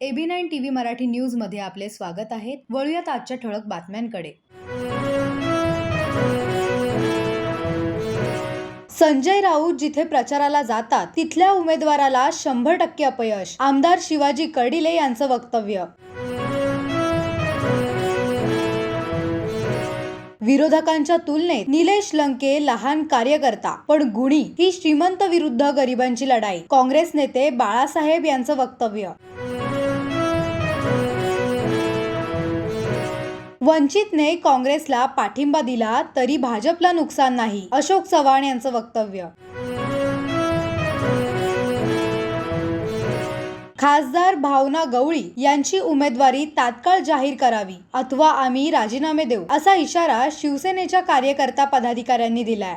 AB nine TV Marathi न्यूजमध्ये आपले स्वागत आहे. वळूयात आजच्या ठळक बातम्यांकडे. संजय राऊत जिथे प्रचाराला जातात तिथल्या उमेदवाराला शंभर टक्के अपयश. आमदार शिवाजी कर्डिले यांचं वक्तव्य. विरोधकांच्या तुलनेत निलेश लंके लहान कार्यकर्ता पण गुणी. ही श्रीमंत विरुद्ध गरिबांची लढाई. काँग्रेस नेते बाळासाहेब यांचं वक्तव्य. वंचितने काँग्रेसला पाठिंबा दिला तरी भाजपला नुकसान नाही अशोक चव्हाण यांचं वक्तव्य. खासदार भावना गवळी यांची उमेदवारी तात्काळ जाहीर करावी अथवा आम्ही राजीनामे देऊ असा इशारा शिवसेनेच्या कार्यकर्ता पदाधिकाऱ्यांनी दिलाय.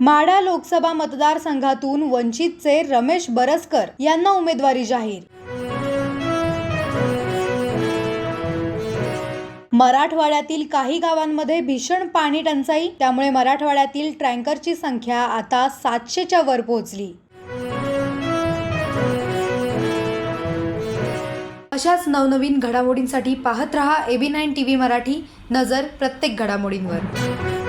माडा लोकसभा मतदारसंघातून वंचितचे रमेश बरसकर यांना उमेदवारी जाहीर मराठवाड्यातील काही गावांमध्ये भीषण पाणी टंचाई त्यामुळे मराठवाड्यातील टँकरची संख्या आता सातशेच्या वर पोहोचली. अशाच नवनवीन घडामोडींसाठी पाहत रहा A B nine T V Marathi नजर प्रत्येक घडामोडींवर.